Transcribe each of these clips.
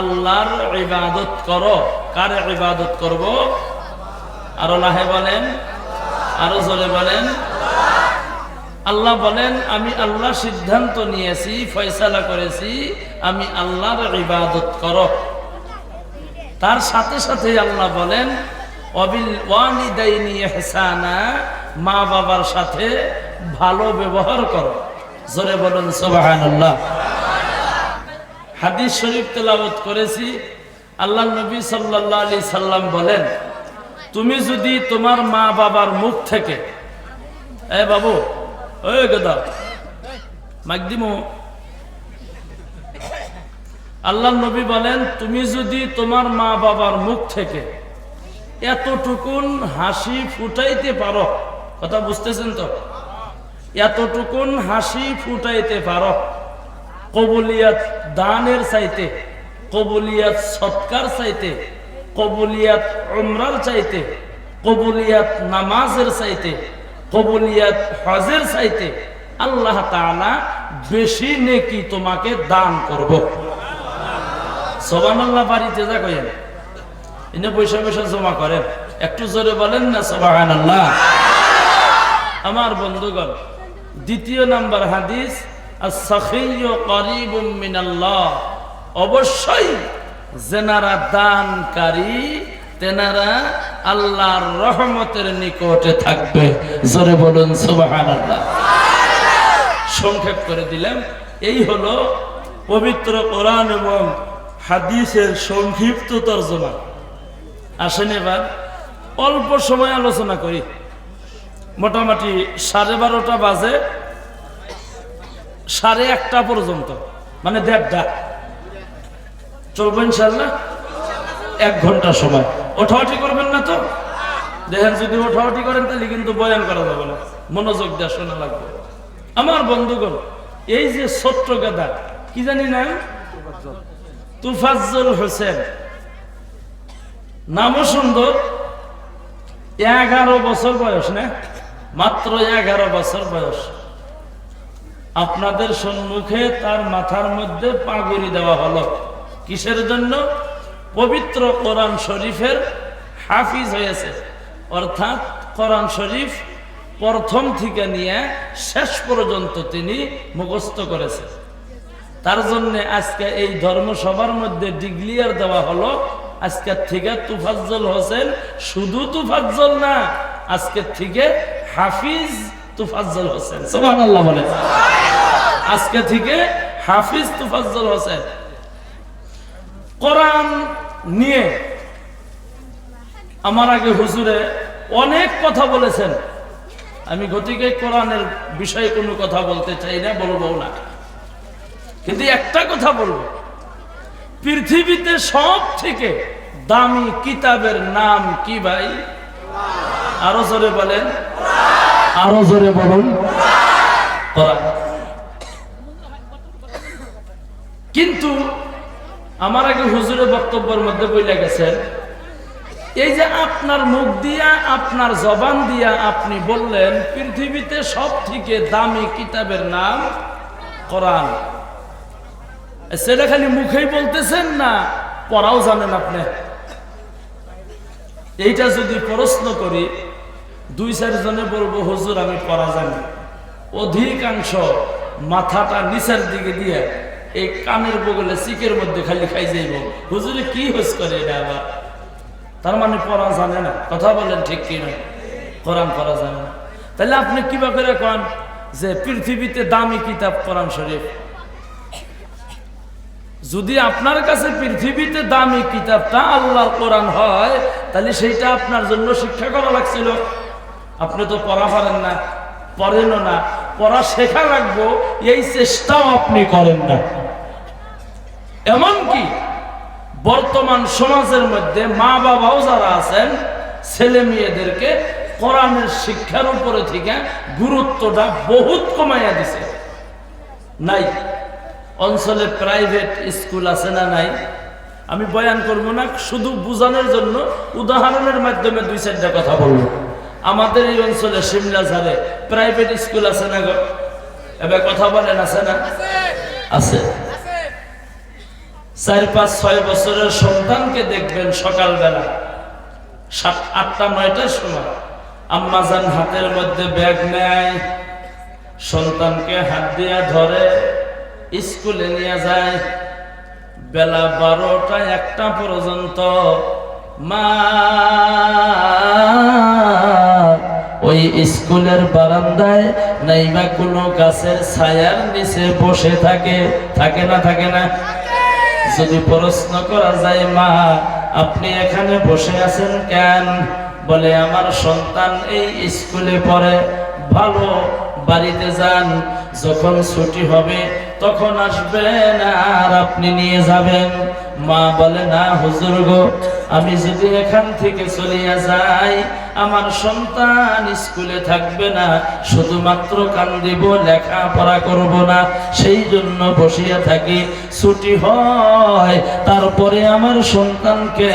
আল্লাহর ইবাদত করো। কার ইবাদত করব? আরও লাহে বলেন, আরও জোরে বলেন। আল্লাহ বলেন, আমি আল্লাহ সিদ্ধান্ত নিয়েছি, ফয়সালা করেছি, আমি আল্লাহর ইবাদত করো। তার সাথে সাথে আল্লাহ বলেন, অবিল ওয়ানিদাইনি ইহসানা মা বাবার সাথে ভালো ব্যবহার করো। জোরে বলুন, সুবহানাল্লাহ। হাদিস শরীফ তেলাওয়াত করেছি। আল্লাহ নবী সাল্লাল্লাহু আলাইহি সাল্লাম বলেন, তুমি যদি তোমার মা বাবার মুখ থেকে এ বাবু, ওই গদা, মাগদিমু। আল্লাহ নবী বলেন, তুমি যদি তোমার মা বাবার মুখ থেকে এতটুকুন হাসি ফুটাইতে পারো কথা বুঝতেছেন তো? এতটুকুন হাসি ফুটাইতে পারো কবুলিয়াত দানের চাইতে, কবুলিয়াত সৎকার চাইতে, কবুলিয়াত উমরার চাইতে, কবুলিয়াত নামাজের চাইতে, কবুলিয়াত হজের চাইতে আল্লাহ তাআলা বেশি নেকি তোমাকে দান করব। সোবান আল্লাহ বাড়িতে যা কইেন এনে পয়সা পয়সা জমা করেন। একটু জোরে বলেন না সোবাহান আল্লাহ আমার বন্ধুগণ, দ্বিতীয় নাম্বার হাদিস অবশ্যই জেনারা দানকারী, তেনারা আল্লাহর রহমতের নিকটে থাকবে। জোরে বলুন সংক্ষেপ করে দিলাম। এই হলো পবিত্র কোরআন এবং হাদিসের সংক্ষিপ্ত তর্জমা। আসেন এবার অল্প সময় আলোচনা করি। মোটামুটি সাড়ে বারোটা বাজে। সাড়ে একটা পর্যন্ত। মানে দেড়টা। চলবে ইনশাল্লাহ এক ঘণ্টা সময়। ওঠাওঠি করবেন না তো? দেখেন, যদি ওঠাওঠি করেন, তাহলে কিন্তু বয়ান করা যাবে না। মনোযোগ দেওয়া শোনা লাগবে। আমার বন্ধুগণ, এই যে ছোট্ট গাদা, কি জানি না তুফাজ্জল হোসেন। নামও সুন্দর। এগারো বছর বয়স, না? মাত্র এগারো বছর বয়স। আপনাদের সম্মুখে তার মাথার মধ্যে পাগড়ি দেওয়া হলো। কিসের জন্য? পবিত্র কোরআন শরীফের হাফিজ হয়েছে। অর্থাৎ কোরআন শরীফ প্রথম থেকে নিয়ে শেষ পর্যন্ত তিনি মুখস্থ করেছেন। তার জন্য আজকে এই ধর্মসভার মধ্যে ডিগ্লিয়ার দেওয়া হলো আজকের থেকে তুফাজ্জল হোসেন শুধু তুফাজ্জল না আজকের থেকে হাফিজ তুফাজ্জল হোসেন সোমান আল্লাহ বলে আজকে থেকে হাফিজ তুফাজ্জল হোসেন। কোরআন নিয়ে আমার আগে হুজুরে অনেক কথা বলেছেন। আমি গতিকে কোরআনের বিষয়ে কোনো কথা বলতে চাই না, বলব না। কিন্তু একটা কথা বলব। পৃথিবীতে সব থেকে দামি কিতাবের নাম কি ভাই? আরও জোরে বলেন। আরও জোরে বলুন। কিন্তু আমার আগে হুজুরের বক্তব্যের মধ্যে বইলে গেছেন, এই যে আপনার মুখ দিয়া, আপনার জবান দিয়া আপনি বললেন, পৃথিবীতে সব থেকে দামি কিতাবের নাম কোরআন। সেটা খালি মুখেই বলতেছেন না, পড়াও জানেন আপনি। এইটা যদি প্রশ্ন করি দুই চারজনে বলব, হুজুর, আমি পড়া জানি। অধিকাংশ মাথাটা নিচের দিকে দিয়ে এই কানের বগলে চিকের মধ্যে খালি খাই যাইব। হুজুরে কি হোস করে এটা আবার? তার মানে পড়া জানে না। কথা বলেন ঠিক কি নয় কোরআন পড়া জানে না। তাহলে আপনি কিবা করে কন যে পৃথিবীতে দামি কিতাব কোরআন শরীফ? যদি আপনার কাছে পৃথিবীতে দামি কিতাবটা আল্লাহর কোরআন হয়, তাহলে সেইটা আপনার জন্য শিক্ষা করা লাগছিল। আপনি তো পড়া পারেন না পড়েনও না, পড়া শেখা লাগবো, এই চেষ্টাও আপনি করেন না। এমনকি বর্তমান সমাজের মধ্যে মা বাবাও যারা আছেন, ছেলে মেয়েদেরকে কোরআনের শিক্ষার উপরে থেকে গুরুত্বটা বহুত কমাইয়া দিছে। নাই। অঞ্চলে প্রাইভেট স্কুল আছে না নাই? আমি বয়ান করব না, শুধু বোঝানোর জন্য উদাহরণের মাধ্যমে দুই চারটা কথা বলব। আমাদের এই অঞ্চলে সিমলা ঝাড়ে প্রাইভেট স্কুল আছে না গো? এবার কথা বলেন, আছে না? আছে। চার, পাঁচ, ছয় বছরের সন্তানকে দেখবেন সকালবেলা। সাত, আটটা, নয়টার সময়। আম্মাজান হাতের মধ্যে ব্যাগ নেয়, সন্তানকে হাত দিয়া ধরে স্কুলে নিয়ে যায়। বেলা বারোটা, একটা পর্যন্ত মা, ওই স্কুলের বারান্দায় নাইবা কোনো গাছের ছায়ার নিচে বসে থাকে। থাকে না থাকে না? যদি প্রশ্ন করা যায়, মা, আপনি এখানে বসে আছেন কেন? বলে, আমার সন্তান এই স্কুলে পড়ে, ভালো বাড়িতে যান। যখন ছুটি হবে, তখন আসবেন আর আপনি নিয়ে যাবেন। মা বলে, না হুজুর গো আমি যদি এখান থেকে চলিয়া যাই, আমার সন্তান স্কুলে থাকবে না, শুধুমাত্র কান্দিব, লেখাপড়া করব না, সেই জন্য বসিয়া থাকি, ছুটি হয়, তারপরে আমার সন্তানকে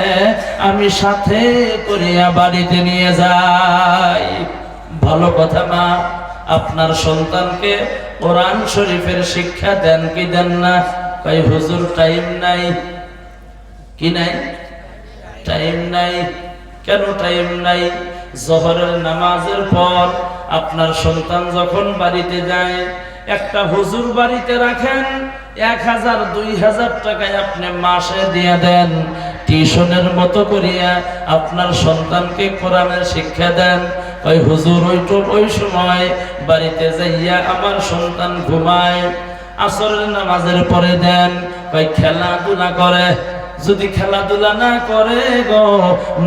আমি সাথে করিয়া বাড়িতে নিয়ে যাই। ভালো কথা মা, আপনার সন্তানকে কোরআন শরীফের শিক্ষা দেন কি দেন না? তাই হুজুর, টাইম নাই। কি নাই? টাইম নাই। কেন টাইম নাই? জহরের নামাজের পর আপনার সন্তান যখন বাড়িতে যায়, একটা হুজুর বাড়িতে রাখেন, এক হাজার, দুই হাজার টাকায় আপনি মাসে দিয়ে দেন। টিউশনের মতো করিয়া আপনার সন্তানকে কোরআনের শিক্ষা দেন। ওই হুজুর ওইটু ওই সময় বাড়িতে যাইয়া আমার সন্তান ঘুমায়, আসরের নামাজের পরে দেন। ওই খেলাধুলা করে। যদি খেলাধুলা না করে গো,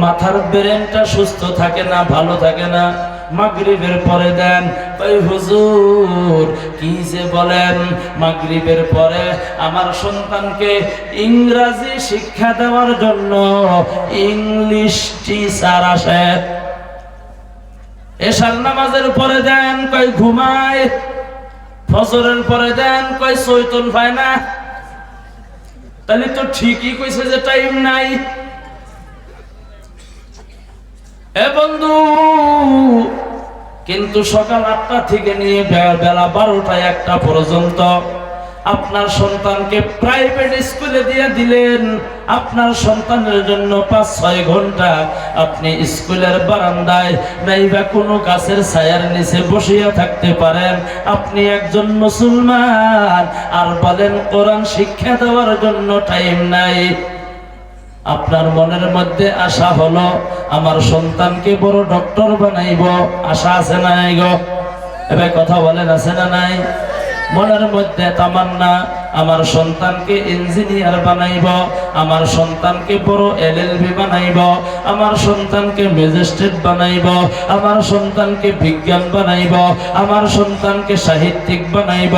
মাথার ব্রেনটা সুস্থ থাকে না, ভালো থাকে না, মাগরিবের পরে দেন, ওই হুজুর কি যে বলেন, মাগরিবের পরে আমার সন্তানকে ইংরাজি শিক্ষা দেওয়ার জন্য ইংলিশ টিচার আসে। এশার নামাজের পরে দেন কই ঘুমায়, ফজরের পরে দেন কই চৈতন পায় না তাহলে তো ঠিকই কইছে যে টাইম নাই। এ বন্ধু, কিন্তু সকাল আটটা থেকে নিয়ে বেলা বারোটা একটা পর্যন্ত আপনার সন্তানকে প্রাইভেট স্কুলে দিয়ে দিলেন। আপনার সন্তানের জন্য পাঁচ, ছয় ঘণ্টা আপনি স্কুলের বারান্দায় নাইবা কোনো গাছের ছায়ার নিচে বসিয়া থাকতে পারেন। আপনি একজন মুসলমান। আর বলেন, কোরআন শিক্ষা দেওয়ার জন্য টাইম নাই। আপনার মনের মধ্যে আশা হলো, আমার সন্তানকে বড় ডক্টর বানাইব। আশা আছে না নাই গো? এবার কথা বলেন, আছে না নাই? মনের মধ্যে তামান্না, আমার সন্তানকে ইঞ্জিনিয়ার বানাইব, আমার সন্তানকে বড় এলএলবি বানাইব, আমার সন্তানকে ম্যাজিস্ট্রেট বানাইব, আমার সন্তানকে বিজ্ঞান বানাইব, আমার সন্তানকে সাহিত্যিক বানাইব,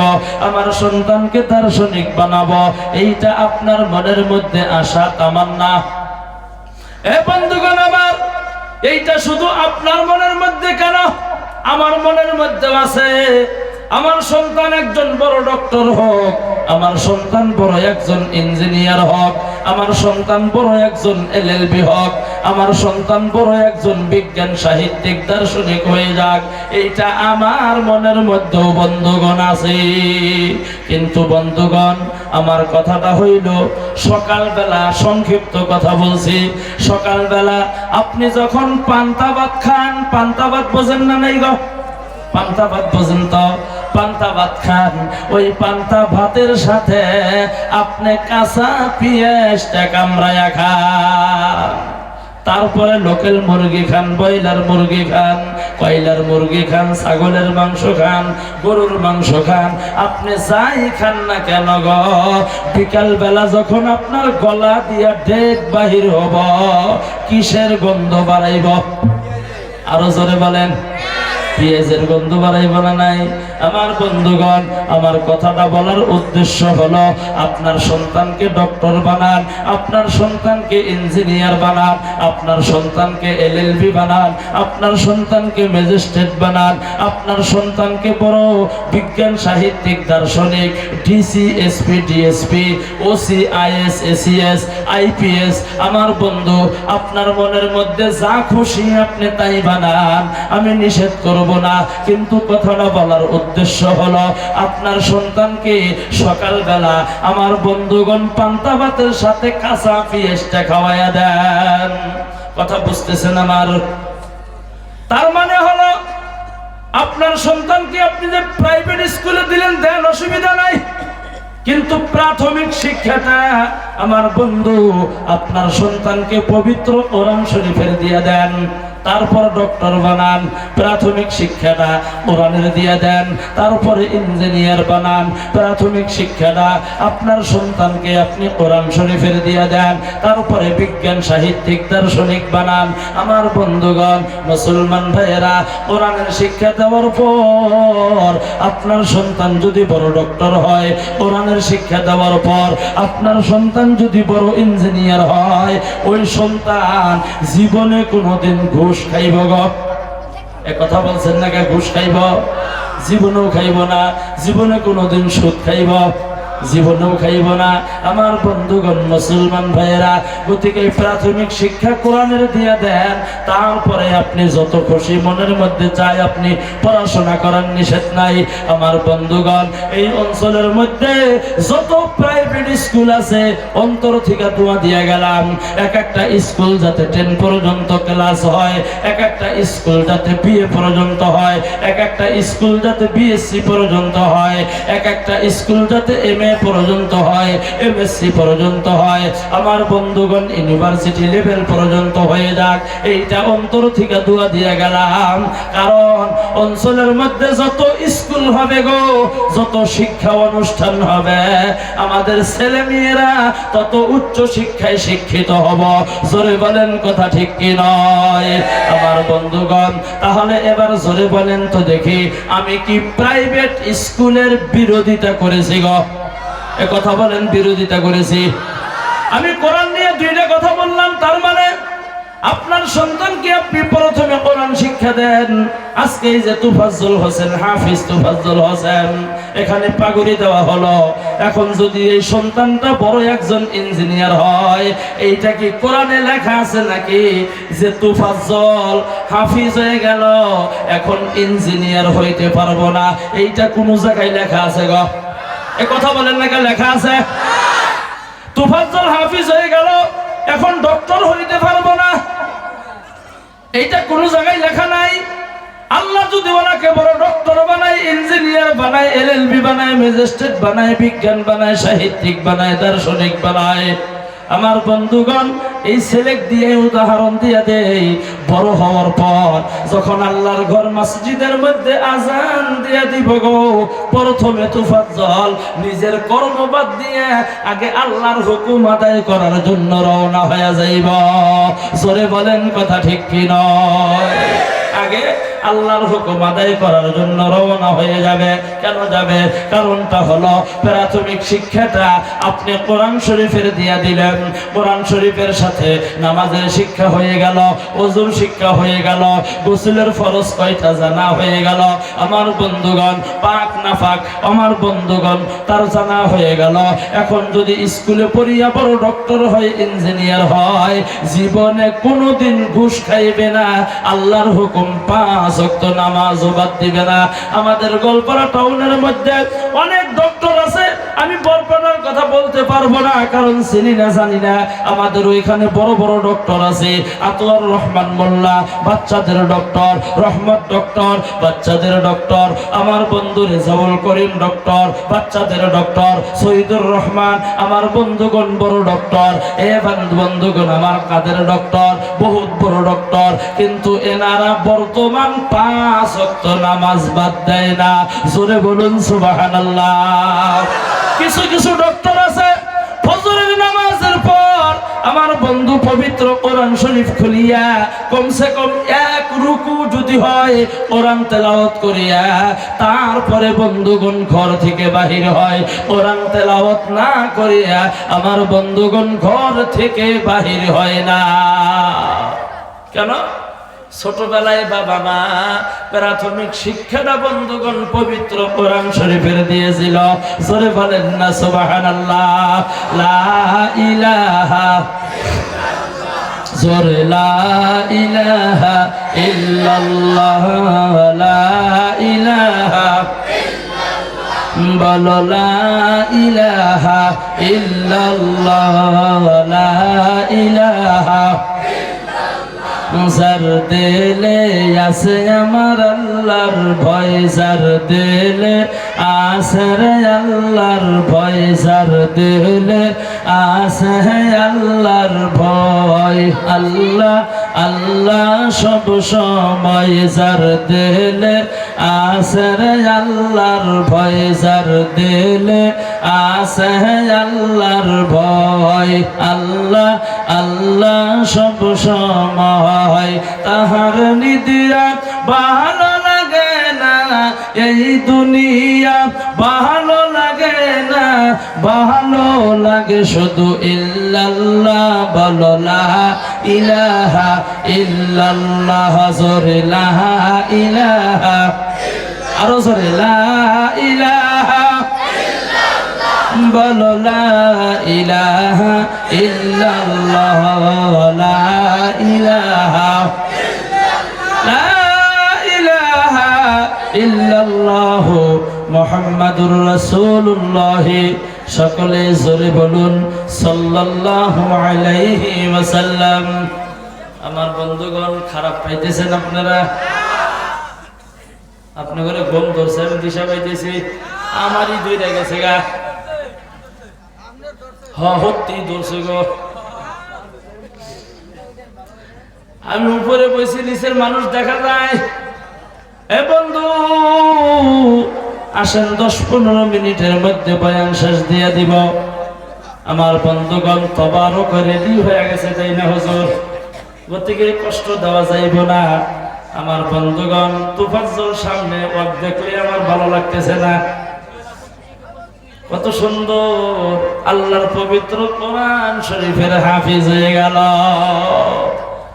আমার সন্তানকে দার্শনিক বানাবো, এইটা আপনার মনের মধ্যে আসা তামান্না। এ বন্ধুগণ আমার, এইটা শুধু আপনার মনের মধ্যে কেন? আমার মনের মধ্যে আছে। আমার সন্তান একজন বড় ডক্টর হোক, আমার সন্তান বড় একজন ইঞ্জিনিয়ার হোক, আমার সন্তান বড় একজন এলএলবি হোক, আমার সন্তান বড় একজন বিজ্ঞান সাহিত্যিক, দার্শনিক হয়ে যাক, এইটা আমার মনের মধ্যেও বন্ধুগণ আছে। কিন্তু বন্ধুগণ, আমার কথাটা হইল, সকালবেলা সংক্ষিপ্ত কথা বলছি। সকালবেলা আপনি যখন পান্তা ভাত খান, পান্তা ভাত বোঝেন না নাই গো? পান্তা ভাত বোঝেন তো? পান্তা ভাত খান। ওই পান্তা ভাতের সাথে আপনি কাঁচা পিঁয়াজটা কামড়ায়া খান। তারপরে লোকেল মুরগি খান, ব্রয়লার মুরগি খান, কয়লার মুরগি খান, ছাগলের মাংস খান, গরুর মাংস খান। আপনি যাই খান না কেন গ? বিকাল বেলা যখন আপনার গলা দিয়া ডেক বাহির হব, কিসের গন্ধ বাড়াইব? আরও জোরে বলেন, পেঁয়াজের গন্ধ বাড়াইব না নাই? আমার বন্ধুগণ, আমার কথাটা বলার উদ্দেশ্য হলো, আপনার সন্তানকে ডক্টর বানান, আপনার সন্তানকে ইঞ্জিনিয়ার বানান, আপনার সন্তানকে এলএলবি বানান, আপনার সন্তানকে ম্যাজিস্ট্রেট বানান, আপনার সন্তানকে বড় বিজ্ঞান, সাহিত্যিক, দার্শনিক, DC SP DSP OC IS ACS IPS আমার বন্ধু, আপনার মনের মধ্যে যা খুশি আপনি তাই বানান, আমি নিষেধ করব না, কিন্তু কথাটা বলার উদ্দেশ্য উদ্দেশ্য হলো আপনার সন্তানকে সকালবেলা আমার বন্ধুগণ পান্তা ভাতের সাথে কাঁচা পিঁয়াজটা খাওয়াইয়া দেন। কথা বুঝতেছেন আমার? তার মানে হলো আপনার সন্তানকে আপনি যে প্রাইভেট স্কুলে দিলেন, দেন অসুবিধা নাই। কিন্তু প্রাথমিক শিক্ষাটা আমার বন্ধু আপনার সন্তানকে পবিত্র কোরআন শরীফের দিয়ে দেন। তারপর ডক্টর বানান, প্রাথমিক শিক্ষাটা কোরআনের দিয়ে দেন, তারপরে ইঞ্জিনিয়ার বানান, প্রাথমিক শিক্ষাটা আপনার সন্তানকে আপনি কোরআন শরীফের দিয়ে দেন, তারপরে বিজ্ঞান, সাহিত্যিক, দার্শনিক বানান। আমার বন্ধুগণ, মুসলমান ভাইয়েরা, কোরআনের শিক্ষা দেওয়ার পর আপনার সন্তান যদি বড় ডক্টর হয়, কোরআনের শিক্ষা দেওয়ার পর আপনার সন্তান যদি বড় ইঞ্জিনিয়ার হয়, ওই সন্তান জীবনে কোনোদিন ঘুষ খাইব গ। কথা বলছেন না ঘুষ খাইব? জীবনেও খাইব না। জীবনে কোনোদিন সুদ খাইব। জীবনেও খাইব না। আমার বন্ধুগণ, মুসলমান ভাইয়েরা, গতিকে প্রাথমিক শিক্ষা কোরআনের দিয়ে দেন। তারপরে আপনি যত খুশি মনের মধ্যে চাই, আপনি পড়াশোনা করার নিষেধ নাই। আমার বন্ধুগণ, এই অঞ্চলের মধ্যে যত প্রাইভেট স্কুল আছে, অন্তর থেকে দোয়া দিয়ে গেলাম। এক একটা স্কুল যাতে টেন পর্যন্ত ক্লাস হয়, এক একটা স্কুল যাতে বিএ পর্যন্ত হয়, এক একটা স্কুল যাতে বিএসসি পর্যন্ত হয়, এক একটা স্কুল যাতে এম এ পর্যন্ত হয়, এমএসসি পর্যন্ত হয়। আমার বন্ধুগণ ইউনিভার্সিটি লেভেল পর্যন্ত হয়ে যাক। এইটা অন্তর থেকে দোয়া দিয়ে গেলাম। কারণ অঞ্চলের মধ্যে যত স্কুল হবে গো, যত শিক্ষা অনুষ্ঠান হবে, আমাদের ছেলে মেয়েরা তত উচ্চ শিক্ষায় শিক্ষিত হব। জোরে বলেন কথা ঠিক কি নয়? আমার বন্ধুগণ, তাহলে এবার জোরে বলেন তো দেখি, আমি কি প্রাইভেট স্কুলের বিরোধিতা করেছি গো? কথা বলেন, বিরোধিতা করেছি। আমি কোরআন নিয়ে দুইটা কথা বললাম, তার মানে আপনার সন্তানকে আপনি প্রথমে কোরআন শিক্ষা দেন। আজকে যে তুফাজ্জল হোসেন, হাফিজ তুফাজ্জল হোসেন, এখানে পাগুড়ি দেওয়া হলো। এখন যদি এই সন্তানটা বড় একজন ইঞ্জিনিয়ার হয়, এইটা কি কোরআনে লেখা আছে নাকি? যে তুফাজ্জল, হাফিজ হয়ে গেল, এখন ইঞ্জিনিয়ার হইতে পারব না। এইটা কোনো জায়গায় লেখা আছে গো। এ কথা বলেন না লেখা আছে? তুফাজ্জল হাফিজ হয়ে গেল, এখন ডক্টর হইতে পারব না। এইটা কোন জায়গায় লেখা নাই। আল্লাহ যদি ওনাকে বড় ডক্টর বানায় ইঞ্জিনিয়ার বানায় এলএলবি বানায় ম্যাজিস্ট্রেট বানায়, বিজ্ঞান বানায়, সাহিত্যিক বানায়, দার্শনিক বানায় আমার বন্ধুগণ, এই ছেলেক দিয়ে উদাহরণ দিয়ে দেই। বড় হওয়ার পর যখন আল্লাহর ঘর মসজিদের মধ্যে আজান দিয়ে দিব গো, প্রথমে তুফাজ্জল নিজের কর্ম বাদ দিয়ে আগে আল্লাহর হুকুম আদায় করার জন্য রওনা হয়ে যাইব। জোরে বলেন কথা ঠিক কি নয়? আগে আল্লাহর হুকুম আদায় করার জন্য রওনা হয়ে যাবে। কেন যাবে? কারণটা হলো প্রাথমিক শিক্ষাটা আপনি কোরআন শরীফের দিয়ে দিলেন। কোরআন শরীফের সাথে নামাজের শিক্ষা হয়ে গেল ওজুর শিক্ষা হয়ে গেল, গোসলের ফরজ কয়টা জানা হয়ে গেল। আমার বন্ধুগণ, পাক না পাক, আমার বন্ধুগণ, তার জানা হয়ে গেল। এখন যদি স্কুলে পড়িয়া বড় ডক্টর হয়, ইঞ্জিনিয়ার হয়, জীবনে কোনোদিন ঘুষ খাইবে না। আল্লাহর হুকুম পাঁচ ওয়াক্ত নামাজও বাদ দিবে না। আমাদের গোলপাড়া টাউনের মধ্যে অনেক ডক্টর আছে। আমি বরপাড়ার কথা বলতে পারব না, কারণ চিনি না, জানি না। আমাদের ওইখানে বড় বড় ডক্টর আছে। আতোয়ার রহমান মোল্লা, বাচ্চাদের ডক্টর রহমত ডক্টর বাচ্চাদের ডক্টর আমার বন্ধু রেজাউল করিম ডক্টর বাচ্চাদের ডক্টর শহীদুর রহমান, আমার বন্ধুগণ বড় ডক্টর এ বান্ধু- বন্ধুগণ আমার কাদের ডক্টর বহুত বড় ডক্টর কিন্তু এনারা বর্তমান পাঁচ অক্ত নামাজ বাদ দেয় না। জোরে বলুন, সুবহানাল্লাহ। কিছু কিছু ডক্টর আছে, ফজরের নামাজের পর আমার বন্ধু পবিত্র কোরআন শরীফ খুলিয়া কমসে কম এক রুকু যদি হয়, কোরআন তেলাওয়াত করিয়া তারপরে বন্ধুগণ ঘর থেকে বাহির হয়। কোরআন তেলাওয়াত না করিয়া আমার বন্ধুগণ ঘর থেকে বাহির হয় না। কেন? ছোটবেলায় বাবা মা প্রাথমিক শিক্ষাটা বন্ধুগণ পবিত্র কোরআন শরীফের দিয়েছিল। জোরে বলেন না, সুবহানাল্লাহ। লা ইলাহা জোরে, লা ইলাহা ইল্লাল্লাহ, লা ইলাহা বলো ইলাহা ইল্লাল্লাহ, লা ইলাহা যার দিলে আমার আল্লাহর ভয় যার দিলে আছে রে আল্লাহর ভয় যার দিলে আছে আল্লাহর ভয় আল্লাহ আল্লাহ সব সময় যার দিলে আছে রে আল্লাহর ভয় যার দিলে আছে আল্লাহর ভয় আল্লাহ আল্লাহ সব সময় তাহার নিদিয়া এই দুনিয়া ভালো লাগে না ভালো লাগে শুধু ইল্লাল্লাহ, বলো লা ইলাহা ইল্লাল্লাহ, জোরে লা ইলাহা। আরও জোরে, লা ইলাহা বলো লা ইলাহা ইল্লাল্লাহ লা ইলাহা। ইল্লাল্লাহ মুহাম্মাদুর রাসূলুল্লাহ। সকলে জোরে বলুন, সাল্লাল্লাহু আলাইহি ওয়াসাল্লাম। আমার বন্ধুগণ, খারাপ পাইতেছেন আপনারা? আপনি করে ঘুম ধরছে, আমি দিশা পাইতেছি। আমারই দুইটা গেছে গা। হ সত্যি ধরছে গো। আমি উপরে বসে নিচের মানুষ দেখা যায়। এ বন্ধু, আসেন দশ পনেরো মিনিটের মধ্যে বয়ান শেষ দিয়ে দিব। আমার বন্ধুগণ তবারও রেডি হয়ে গেছে তাই না, হজুর? গতিকে কষ্ট দেওয়া যাইব না। আমার বন্ধুগণ তুফাজ্জল সামনে ওয়াক দেখলে আমার ভালো লাগতেছে না। কত সুন্দর, আল্লাহর পবিত্র কোরআন শরীফের হাফিজ হয়ে গেল।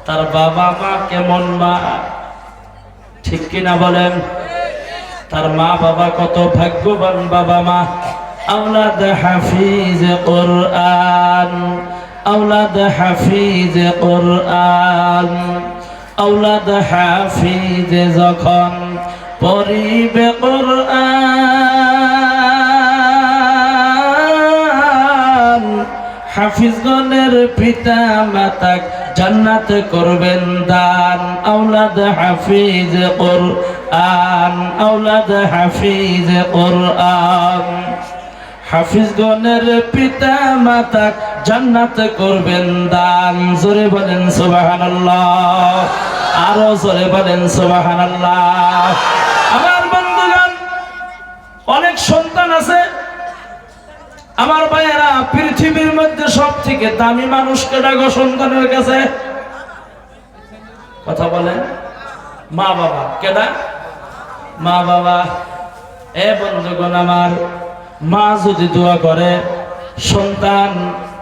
তার বাবা মা কেমন মা? ঠিক কিনা বলেন? তার মা বাবা কত ভাগ্যবান বাবা মা। আওলাদ হাফিজ কোরআন, আওলাদ হাফিজ কোরআন, আওলাদ হাফিজ যখন পরিবে কোরআন, হাফিজগণের পিতা মাতাক জান্নাত করবেন দান। আওলাদ হাফিজ কোরআন, আওলাদ হাফিজ কোরআন। হাফিজগণের পিতা মাতা জান্নাত করবেন দান। জোরে বলেন সুবহানাল্লাহ, আরও জোরে বলেন সুবহানাল্লাহ। আমার বন্ধুগণ, অনেক সন্তান আছে আমার ভাইয়েরা, পৃথিবীর মধ্যে সব থেকে দামি মানুষকে ডাকো সন্তানের কাছে? কথা বলেন। মা বাবা, কেডা? মা বাবা, এ বন্ধুগণ আমার, মা যদি দোয়া করে, সন্তান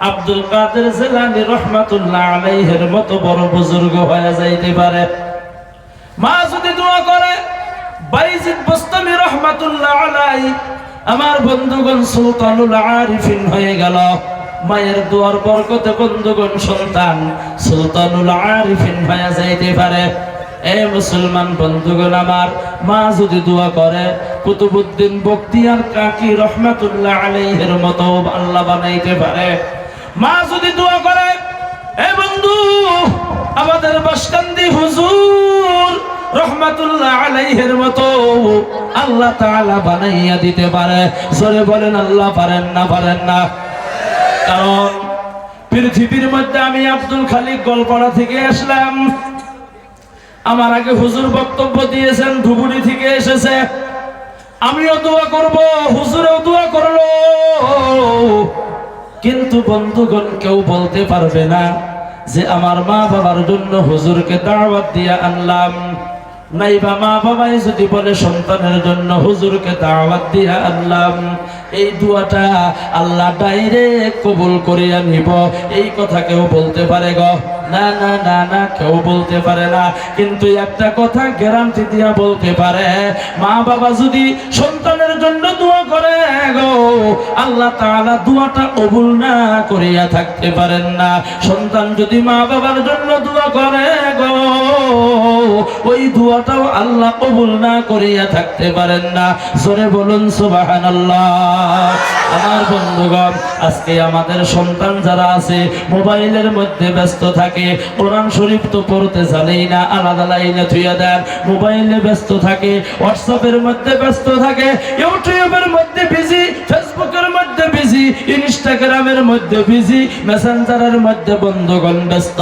আব্দুল কাদের জেলানি রহমাতুল্লাহ আলাইহের মতো বড় বুজুর্গ হয়ে যাইতে পারে। মা যদি দোয়া করে, বাইজিদ বস্তমি রহমাতুল্লাহ আলাই আমার বন্ধুগণ সুলতানুল আরিফিন হয়ে গেল। মায়ের দুয়ার বরকতে বন্ধুগণ, সন্তান সুলতানুল আরিফিন হয়ে যাইতে পারে। এ মুসলমান বন্ধুগণ আমার, মা যদি দোয়া করে কুতুবুদ্দিন বক্তিয়ার কাকি রহমাতুল্লাহ আলাইহের মতো আল্লাহ বানাইতে পারে। মা যদি দোয়া করে, এ বন্ধু, আমাদের বাসকান্দি হুজুর রহমাতুল্লাহ আলাইহের মতো আল্লাহ তাআলা বানাইয়া দিতে পারে। বলেন, আল্লাহ পারেন না পারেন না? কারণ পৃথিবীর মধ্যে আমি আব্দুল খালিক থেকে আসলাম। আমার আগে হুজুর বক্তব্য দিয়েছেন ধুবুরি থেকে এসেছে। আমিও দোয়া করব, হুজুরেও দোয়া করল। কিন্তু বন্ধুগণ কেউ বলতে পারবে না যে আমার মা বাবার জন্য হুজুরকে দাওয়াত দিয়ে আনলাম। নাইবা মা বাবাই যদি বলে সন্তানের জন্য হুজুরকে দাওয়াত দিয়া আনলাম, এই দুয়াটা আল্লাহ ডাইরেক্ট কবুল করিয়া নিব। এই কথা কেউ বলতে পারে গো। না না না না, কেউ বলতে পারে না। কিন্তু একটা কথা গ্যারান্টি দিয়া বলতে পারে, মা বাবা যদি সন্তানের জন্য দোয়া করে গো, আল্লাহ তাআলা দোয়াটা কবুল না করিয়া থাকতে পারেন না। সন্তান যদি মা বাবার জন্য দোয়া করে গো, ওই দোয়াটাও আল্লাহ কবুল না করিয়া থাকতে পারেন না। জোরে বলুন, সুবহানাল্লাহ। বন্ধুগণ, আজকে আমাদের সন্তান যারা আছে, মোবাইলের মধ্যে ব্যস্ত থাকে, কোরআন শরীফ তো পড়তে জানেই না, আলাদা লাইনে থুয়ে দেন, মোবাইলে ব্যস্ত থাকে, হোয়াটসঅ্যাপের মধ্যে ব্যস্ত থাকে, ইউটিউবের মধ্যে বিজি ফেসবুকের মধ্যে বিজি ইনস্টাগ্রামের মধ্যে বিজি মেসেঞ্জারের মধ্যে বন্ধুগণ ব্যস্ত।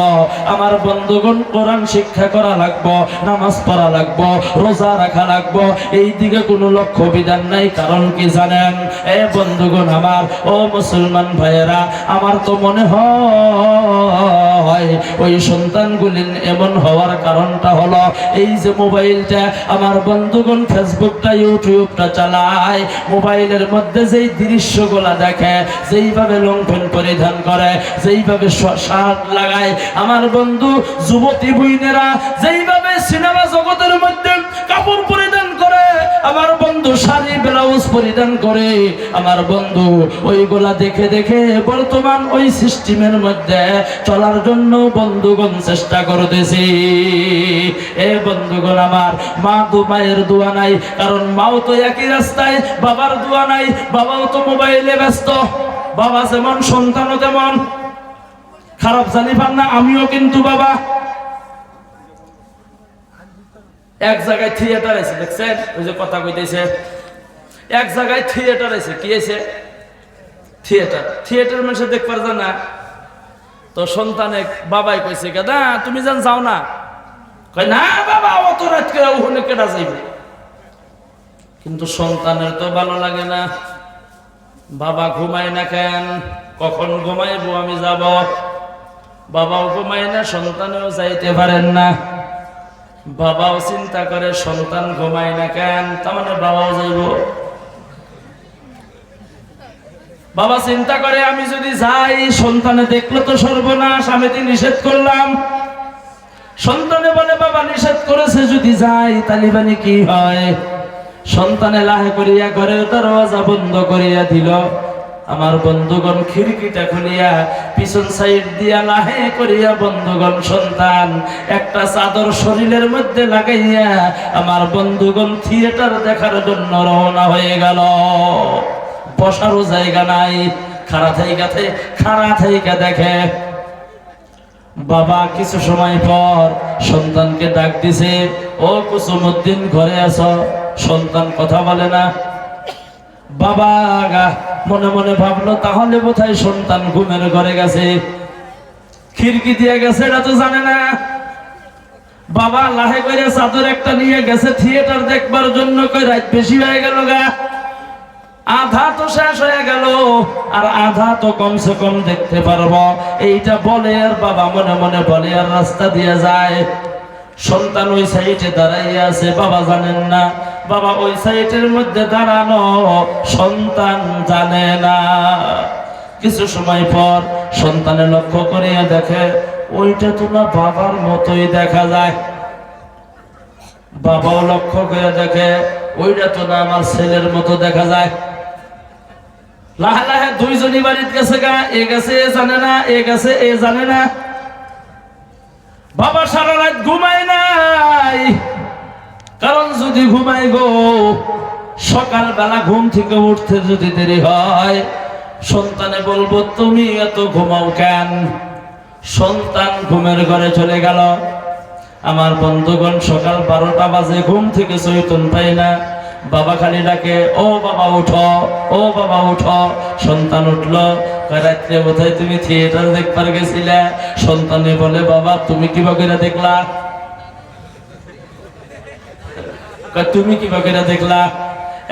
আমার বন্ধুগণ, কোরআন শিক্ষা করা লাগবো, নামাজ পড়া লাগবো, রোজা রাখা লাগবো এই দিকে কোনো লক্ষ্য বিধান নাই, কারণ কি জানেন? এ বন্ধুগণ আমার ও মুসলমান ভাইয়েরা, আমার তো মনে হয় ওই সন্তানগুলি এমন হওয়ার কারণটা হলো এই যে মোবাইলটা, আমার বন্ধুগণ ফেসবুকটা, ইউটিউবটা চালায়, মোবাইলের মধ্যে যেই দৃশ্যগুলা দেখে, যেইভাবে লঙ্ঘন পরিধান করে, যেইভাবে শার্ট লাগায়, আমার বন্ধু, যুবতী বইনেরা যেইভাবে সিনেমা জগতের মধ্যে আমার বন্ধু শাড়ি, ব্লাউজ পরিধান করে। আমার বন্ধু ওইগুলা দেখে দেখে বর্তমান ওই সিস্টেমের মধ্যে চলার জন্য বন্ধুগণ চেষ্টা করতেছি। এ বন্ধুগণ আমার, মা দু মায়ের দোয়া নাই, কারণ মাও তো একই রাস্তায়, বাবার দোয়া নাই, বাবাও তো মোবাইলে ব্যস্ত। বাবা যেমন, সন্তানও তেমন। খারাপ জানি পান না, আমিও কিন্তু বাবা। এক জায়গায় থিয়েটার আছে, দেখছেন? ওই যে কথা কইতেছে। এক জায়গায় থিয়েটার আছে, কি আছে? থিয়েটার থিয়েটার মানুষে দেখবার না। তো সন্তানে বাবাই কইছে কেদা তুমি যান যাও না। কয়, না, বাবা, অত রাত করে ওখানে কেটা যাইবে? কিন্তু সন্তানের তো ভালো লাগে না। বাবা ঘুমায় না কেন? কখন ঘুমাইবো আমি যাব? বাবাও ঘুমায় না, সন্তানেও যাইতে পারেন না। বাবাও চিন্তা করে, সন্তান ঘুমায় না কেন? তার মানে বাবাও যাইব। বাবা চিন্তা করে, আমি যদি যাই, সন্তানে দেখলে তো সর্বনাশ, আমি তো নিষেধ করলাম। সন্তানে বলে, বাবা, নিষেধ করেছে, যদি যাই তালিবানি কি হয়? সন্তানে লাহে করিয়া ঘরের দরওয়াজা বন্ধ করিয়া দিল। আমার বন্ধুগণ খিড়কিটা খুলিয়া পিছন সাইড দিয়া লাহে করিয়া বন্ধুগণ সন্তান, একটা চাদর শরীরের মধ্যে লাগাইয়া আমার বন্ধুগণ থিয়েটার দেখার জন্য রওনা হয়ে গেল। বসারও জায়গা নাই, খাড়া থাইকাতে খাড়া থাইকা দেখে। বাবা কিছু সময় পর সন্তানকে ডাক দিছে, ও কুসুমুদ্দিন ঘরে আছো? সন্তান কথা বলে না। বাবা মনে মনে ভাবলো, তাহলে বোধহয় সন্তান ঘুমের ঘরে গেছে। খিড়কি দিয়ে গেছে, এটা তো জানে না। বাবা লাহে করে চাদর একটা নিয়ে গেছে, থিয়েটার দেখবার জন্য কই রাত বেশি হয়ে গেল গা। আধা তো শেষ হয়ে গেল, আর আধা তো কমসে কম দেখতে পারব। এইটা বলে আর বাবা মনে মনে বলে, আর রাস্তা দিয়ে যায়। সন্তান ওই সাইডে দাঁড়াইয়া আছে, বাবা জানেন না। বাবা ওই সাইডের মধ্যে দাঁড়ানো সন্তান জানে না। কিছু সময় পর সন্তানে লক্ষ্য করিয়া দেখে, ওইটা তো না বাবার মতোই দেখা যায়। বাবাও লক্ষ্য করে দেখে, ওইটা তো না আমার ছেলের মতো দেখা যায়। দুইজনই বাড়িতে গেছে গা, এ গেছে, এ জানে না, এ গেছে, এ জানে না। বাবা সারা রাত ঘুমায় নাই। কারণ যদি ঘুমাই গো, সকালবেলা ঘুম থেকে উঠতে যদি দেরি হয়, সন্তানে বলব, তুমি এত ঘুমাও কেন? সন্তান ঘুমের ঘরে চলে গেল। আমার বন্ধুগণ, সকাল বারোটা বাজে, ঘুম থেকে চৈতন পাই না। বাবা খালি ডাকে, ও বাবা, উঠো, ও বাবা, উঠো। সন্তান উঠল রাত্রে বোধহয় তুমি থিয়েটার দেখবার গেছিলে? সন্তানে বলে, বাবা, তুমি কি বগেরা দেখলা কয়, তুমি কি বগেরা দেখলা?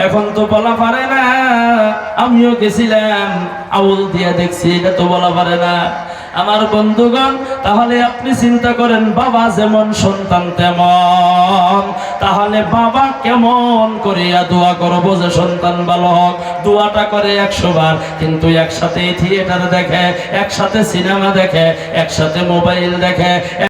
এখন তো বলা পারে না, আমিও গেছিলাম, আউল দিয়া দেখছি, এটা তো বলা পারে না। আমার বন্ধুগণ, তাহলে আপনি চিন্তা করেন, বাবা যেমন সন্তান তেমন। তাহলে বাবা কেমন করিয়া দোয়া করব যে সন্তান ভালো হোক। দোয়াটা করে একশো বার, কিন্তু একসাথে থিয়েটার দেখে, একসাথে সিনেমা দেখে, একসাথে মোবাইল দেখে